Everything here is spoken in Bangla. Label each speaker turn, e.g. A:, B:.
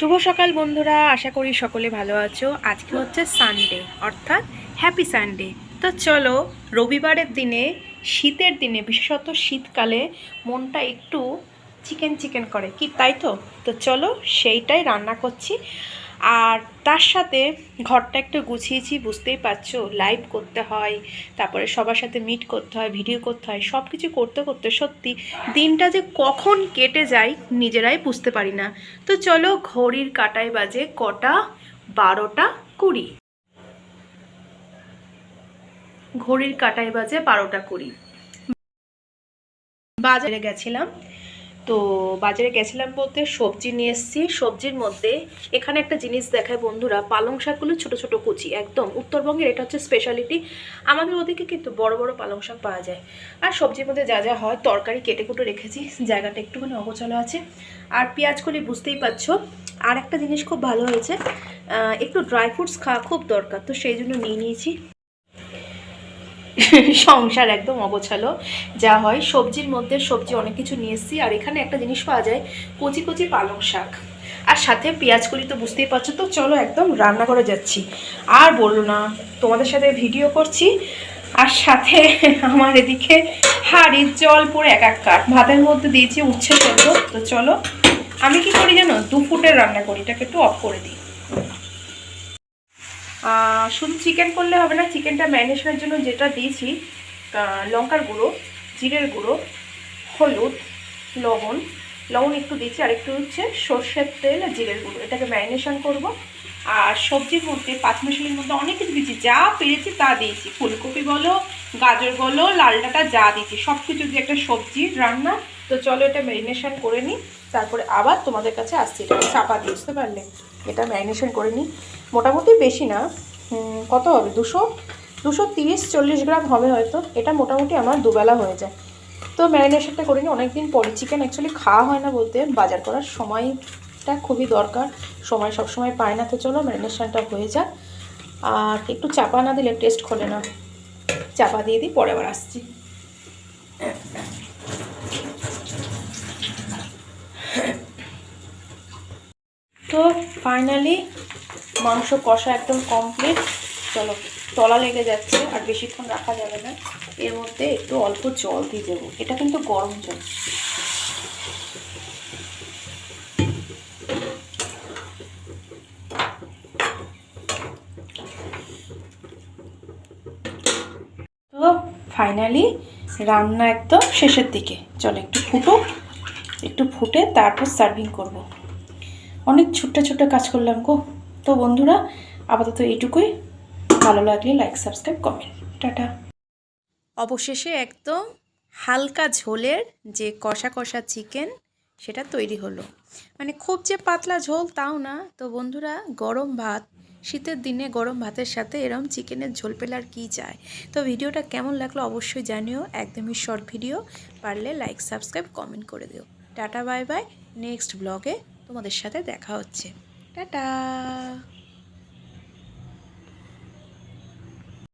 A: শুভ সকাল বন্ধুরা, আশা করি সকলে ভালো আছো। আজকে হচ্ছে সানডে অর্থাৎ হ্যাপি সানডে তো চলো, রবিবারের দিনে, শীতের দিনে, বিশেষত শীতকালে, মনটা একটু চিকেন চিকেন করে। কি, তাই তো? তো চলো, সেইটাই রান্না করছি। আর তার সাথে ঘরটা একটু গুছিয়েছি, বুঝতেই পারছ। লাইভ করতে হয়, তারপরে সবার সাথে মিট করতে হয় ভিডিও করতে হয় সব কিছু করতে করতে সত্যি দিনটা যে কখন কেটে যায় নিজেরাই বুঝতে পারি না। তো চলো ঘড়ির কাটায় বাজে কটা? বারোটা কুড়ি। ঘড়ির কাটায় বাজে বারোটা কুড়ি। বাজারে গেছিলাম। তো বাজারে গেছিলাম বলতে সবজি নিয়ে এসেছি। সবজির মধ্যে এখানে একটা জিনিস দেখায় বন্ধুরা, পালং শাকগুলো ছোট ছোট কুচি, একদম। উত্তরবঙ্গের এটা হচ্ছে স্পেশালিটি আমাদের ওদিকে কিন্তু বড় বড় পালং শাক পাওয়া যায়। আর সবজির মধ্যে যা যা হয়, তরকারি কেটে কুটে রেখেছি, জায়গাটা একটুখানি অগোছালো আছে। আর পেঁয়াজকলি বুঝতেই পারছ। আর একটা জিনিস খুব ভালো হয়েছে একটু ড্রাই ফ্রুটস খাওয়া খুব দরকার, তো সেই জন্য নিয়ে নিয়েছি। সংসার একদম অগোছালো। যা হয় সবজির মধ্যে সবজি অনেক কিছু নিয়ে এসেছি, আর এখানে একটা জিনিস পাওয়া যায়, কচি কচি পালং শাক। আর সাথে পেঁয়াজ কলি তো বুঝতেই পারছ তো, চলো একদম রান্না করে যাচ্ছি। আর বলল না, তোমাদের সাথে ভিডিও করছি, আর সাথে আমার এদিকে হাড়ির জল পরে এক এক কাঠ ভাতের মধ্যে দিয়েছি উচ্ছে সেদ্ধ। তো চলো, আমি কি করি জানো, দু ফুটের রান্না করি, এটাকে একটু অফ করে দিই। শুধু চিকেন করলে হবে না চিকেনটা ম্যানেজমেন্টের জন্য যেটা দিয়েছি লঙ্কার গুঁড়ো, জিরের গুঁড়ো, হলুদ, লবণ লবণ একটু দিয়েছি, আর একটু হচ্ছে সর্ষের তেল আর জিরের গুঁড়ো। এটাকে ম্যারিনেশন করব। আর সবজির মধ্যে পাঁচমিশালির মধ্যে অনেক কিছু দিয়েছি। যা পেরেছি তা দিয়েছি। ফুলকপি বলো, গাজর বলো, লাল ডাঁটা যা দিয়েছি। সব কিছু দিয়ে একটা সবজির রান্না। তো চলো এটা ম্যারিনেশন করে নিই। তারপরে আবার তোমাদের কাছে আসছি। এটা চাপা দিয়ে, বুঝতে পারলে? এটা ম্যারিনেশন করে নিই। মোটামুটি বেশি না। কত হবে? দুশো? দুশো তিরিশ, চল্লিশ গ্রাম হবে হয়তো। এটা মোটামুটি আমার দুবেলা হয়ে যায়। তো ম্যারিনেশনটা করে নিই। অনেকদিন পরে চিকেন অ্যাকচুয়ালি খাওয়া হয় না বলতে। বাজার করার সময়টা খুবই দরকার। সময় সব সময় পায় না তো চলো ম্যারিনেশনটা হয়ে যাক। আর একটু চাপা না দিলে টেস্ট খোলে না। চাপা দিয়ে দিই, পরে আবার আসছি। তো ফাইনালি মাংস কষা একদম কমপ্লিট চলো, তলা লেগে যাচ্ছে, আর বেশিক্ষণ রাখা যাবে না। এর মধ্যে একটু অল্প জল দিয়ে দেবো। এটা কিন্তু গরম জল তো ফাইনালি রান্না একদম শেষের দিকে। চলো একটু ফুটো, একটু ফুটে তারপর সার্ভিং করব। অনেক ছোট্ট ছোট্ট কাজ করলাম গো। তো বন্ধুরা, আপাতত এইটুকুই। ভালো লাগলে লাইক সাবস্ক্রাইব কমেন্ট টাটা। অবশেষে একদম হালকা ঝোলের যে কষা কষা চিকেন সেটা তৈরি হলো। মানে খুব যে পাতলা ঝোল তাও না। তো বন্ধুরা, গরম ভাত শীতের দিনে গরম ভাতের সাথে এরম চিকেনের ঝোল পেলে আর কী চায় তো ভিডিওটা কেমন লাগল অবশ্যই জানিও। একদমই শর্ট ভিডিও পারলে লাইক সাবস্ক্রাইব কমেন্ট করে দিও। টাটা বাই বাই নেক্সট ব্লগে তোমাদের সাথে দেখা হচ্ছে। টাটা!